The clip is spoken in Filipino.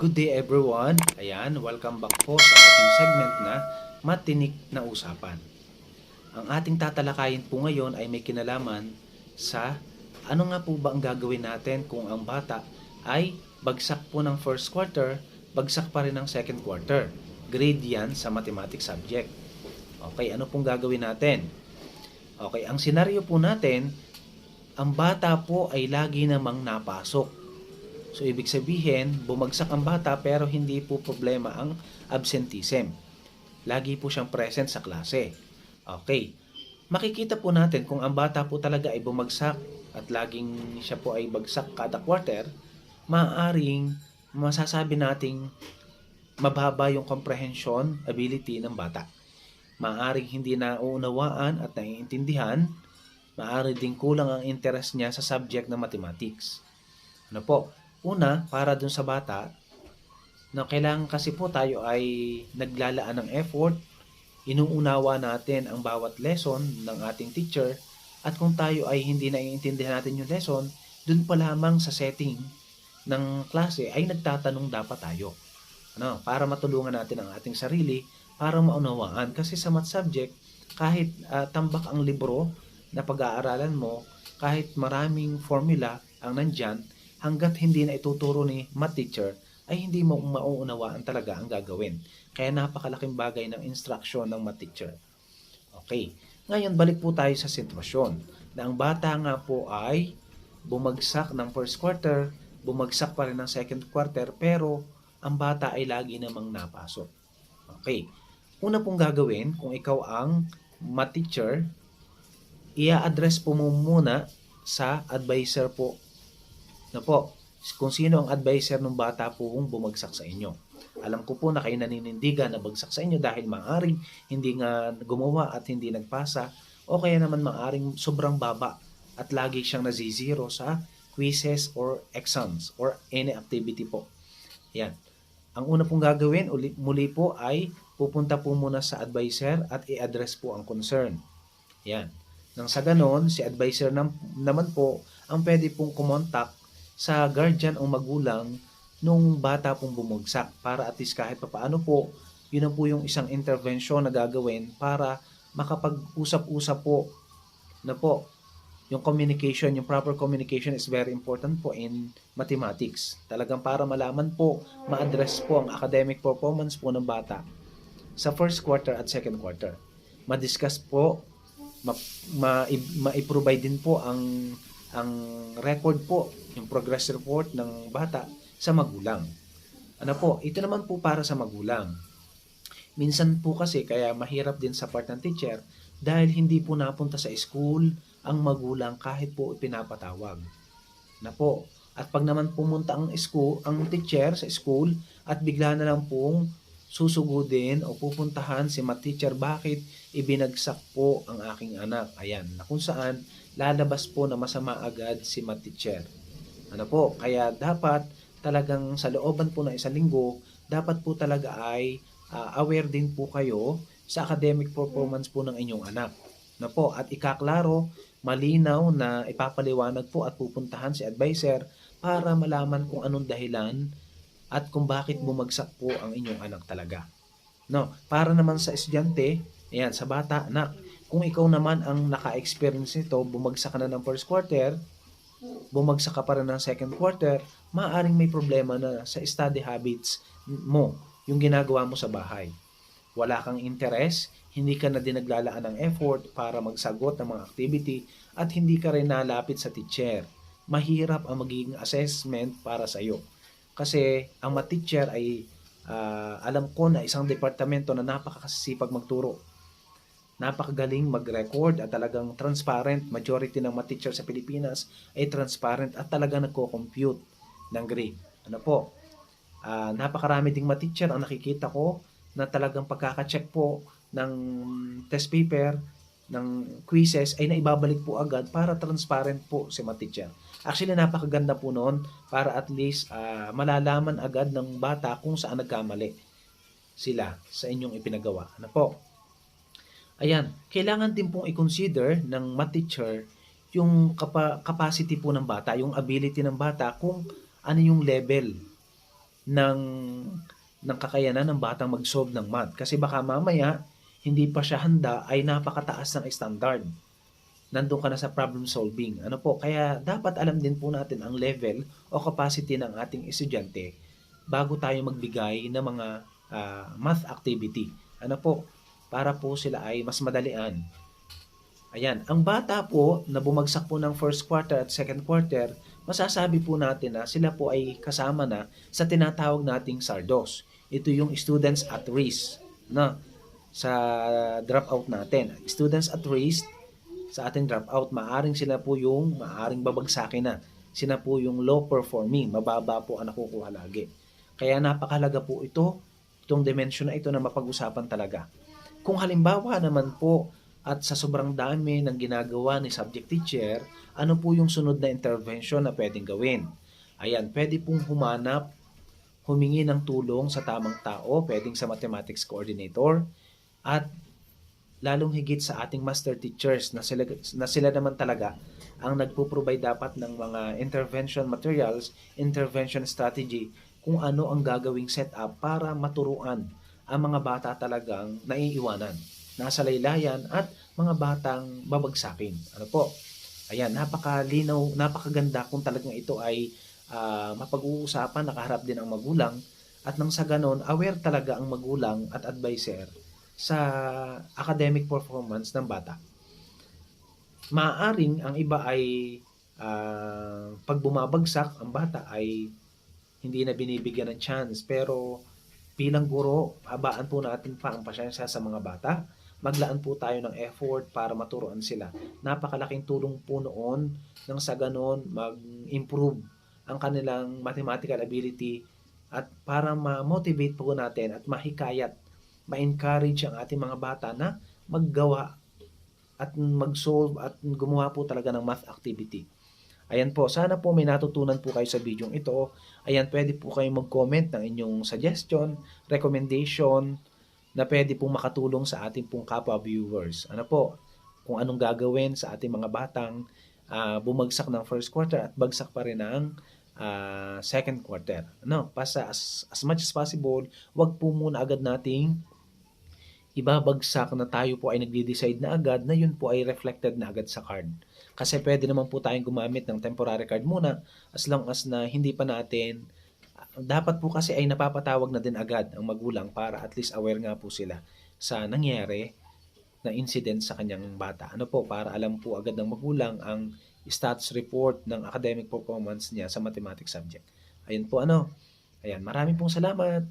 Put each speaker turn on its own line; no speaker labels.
Good day everyone. Ayan, welcome back po sa ating segment na Matinik na Usapan. Ang ating tatalakayin po ngayon ay may kinalaman sa ano nga po ba ang gagawin natin kung ang bata ay bagsak po ng first quarter, bagsak pa rin ng second quarter. Grade yan sa mathematics subject. Okay, ano pong gagawin natin? Okay, ang senaryo po natin, ang bata po ay lagi namang napasok. So, ibig sabihin, bumagsak ang bata pero hindi po problema ang absenteeism. Lagi po siyang present sa klase. Okay. Makikita po natin kung ang bata po talaga ay bumagsak at laging siya po ay bagsak kada quarter, maaaring masasabi nating mababa yung comprehension ability ng bata. Maaaring hindi nauunawaan at naiintindihan, maaari ding kulang ang interest niya sa subject ng mathematics. Ano po? Una, para dun sa bata, na kailangan kasi po tayo ay naglalaan ng effort, inuunawa natin ang bawat lesson ng ating teacher, at kung tayo ay hindi naiintindihan natin yung lesson, dun pa lamang sa setting ng klase ay nagtatanong dapat tayo. Ano, para matulungan natin ang ating sarili, para maunawaan. Kasi sa math subject, kahit ah, tambak ang libro na pag-aaralan mo, kahit maraming formula ang nandyan, hanggat hindi na ituturo ni math teacher, ay hindi mo mauunawaan talaga ang gagawin. Kaya napakalaking bagay ng instruction ng math teacher. Okay. Ngayon, balik po tayo sa sitwasyon na ang bata nga po ay bumagsak ng first quarter, bumagsak pa rin ng second quarter, pero ang bata ay lagi namang napasok. Okay. Una pong gagawin, kung ikaw ang math teacher, i-address po mo muna sa advisor po na po kung sino ang advisor ng bata po kung bumagsak sa inyo. Alam ko po na kayo naninindigan na bagsak sa inyo dahil maaring hindi nga gumawa at hindi nagpasa o kaya naman maaring sobrang baba at lagi siyang nazizero sa quizzes or exams or any activity po. Yan. Ang una pong gagawin uli, muli po ay pupunta po muna sa advisor at i-address po ang concern. Yan. Nang sa ganon, si advisor nam, naman po ang pwede pong kumontak sa guardian o magulang nung bata pong bumagsak para at least kahit papaano po, yun na po yung isang intervention na gagawin para makapag-usap-usap po na po yung communication, yung proper communication is very important po in mathematics. Talagang para malaman po, ma-address po ang academic performance po ng bata sa first quarter at second quarter. Ma-discuss po, ma- ma- ma-provide din po ang ang record po, yung progress report ng bata sa magulang. Ano po, ito naman po para sa magulang. Minsan po kasi kaya mahirap din sa part ng teacher dahil hindi po napunta sa school ang magulang kahit po pinapatawag. Na po. At pag naman pumunta ang school, ang teacher sa school at bigla na lang pong susugudin o pupuntahan si teacher bakit ibinagsak po ang aking anak. Ayan, na kung saan lalabas po na masama agad si teacher. Ano po, kaya dapat talagang sa looban po ng isang linggo, dapat po talaga ay ah, aware din po kayo sa academic performance po ng inyong anak. Na po, at ikaklaro, malinaw na ipapaliwanag po at pupuntahan si advisor para malaman kung anong dahilan at kung bakit bumagsak po ang inyong anak talaga. No, para naman sa estudyante, ayan, sa bata, anak, kung ikaw naman ang naka-experience nito, bumagsak ka na ng first quarter, bumagsak ka pa rin ng second quarter, maaaring may problema na sa study habits mo, yung ginagawa mo sa bahay. Wala kang interest, hindi ka na din ng effort para magsagot ng mga activity at hindi ka rin nalapit sa teacher. Mahirap ang magiging assessment para sa iyo. Kasi ang math teacher ay ah, alam ko na isang departamento na napakasipag magturo napakagaling mag-record at talagang transparent. Majority ng mga teacher sa Pilipinas ay transparent at talagang nagko-compute ng grade. Ano po? Ah, napakarami ding mga teacher ang nakikita ko na talagang pagkaka-check po ng test paper, ng quizzes ay naibabalik po agad para transparent po si mga teacher. Actually, napakaganda po noon para at least ah, malalaman agad ng bata kung saan nagkamali sila sa inyong ipinagawa. Ano po? Ayan, kailangan din pong i-consider ng math teacher yung capa- capacity po ng bata, yung ability ng bata, kung ano yung level ng ng kakayanan ng batang mag-solve ng math. Kasi baka mamaya, hindi pa siya handa ay napakataas ng standard. Nandun ka na sa problem solving. Ano po? Kaya dapat alam din po natin ang level o capacity ng ating estudyante bago tayo magbigay ng mga ah, math activity. Ano po? Para po sila ay mas madalian. Ayan, ang bata po na bumagsak po ng first quarter at second quarter, masasabi po natin na sila po ay kasama na sa tinatawag nating SARDOS. Ito yung students at risk na sa dropout natin. Students at risk sa ating dropout, maaring sila po yung maaring babagsakin na. Sila po yung low performing, mababa po ang nakukuha lagi. Kaya napakalaga po ito, itong dimension na ito na mapag-usapan talaga. Kung halimbawa naman po at sa sobrang dami ng ginagawa ni subject teacher, ano po yung sunod na intervention na pwedeng gawin? Ayan, pwede pong humanap, humingi ng tulong sa tamang tao, pwedeng sa mathematics coordinator, at lalong higit sa ating master teachers na sila, na sila naman talaga ang nagpo-provide dapat ng mga intervention materials, intervention strategy, kung ano ang gagawing setup para maturuan ang mga bata talagang naiiwanan, nasa laylayan at mga batang babagsakin. Ano po? Ayan, napakalinaw, napakaganda kung talagang ito ay ah, mapag-uusapan, nakaharap din ang magulang at nang sa ganon, aware talaga ang magulang at advisor sa academic performance ng bata. Maaring ang iba ay ah, pag bumabagsak ang bata ay hindi na binibigyan ng chance pero bilang guro, habaan po natin pa ang pasyensya sa mga bata. Maglaan po tayo ng effort para maturuan sila. Napakalaking tulong po noon nang sa ganon mag-improve ang kanilang mathematical ability at para ma-motivate po natin at mahikayat, ma-encourage ang ating mga bata na maggawa at mag-solve at gumawa po talaga ng math activity. Ayan po, sana po may natutunan po kayo sa video ito. Ayan, pwede po kayong mag-comment ng inyong suggestion, recommendation, na pwede pong makatulong sa ating pong kapwa viewers. Ano po, kung anong gagawin sa ating mga batang ah, bumagsak ng first quarter at bagsak pa rin ng ah, second quarter. Ano, pasa as, as much as possible, wag po muna agad nating ibabagsak na tayo po ay nagde-decide na agad na yun po ay reflected na agad sa card. Kasi pwede naman po tayong gumamit ng temporary card muna as long as na hindi pa natin dapat po kasi ay napapatawag na din agad ang magulang para at least aware nga po sila sa nangyari na incident sa kanyang bata. Ano po, para alam po agad ng magulang ang stats report ng academic performance niya sa mathematics subject. Ayun po ano. Ayan, maraming pong salamat.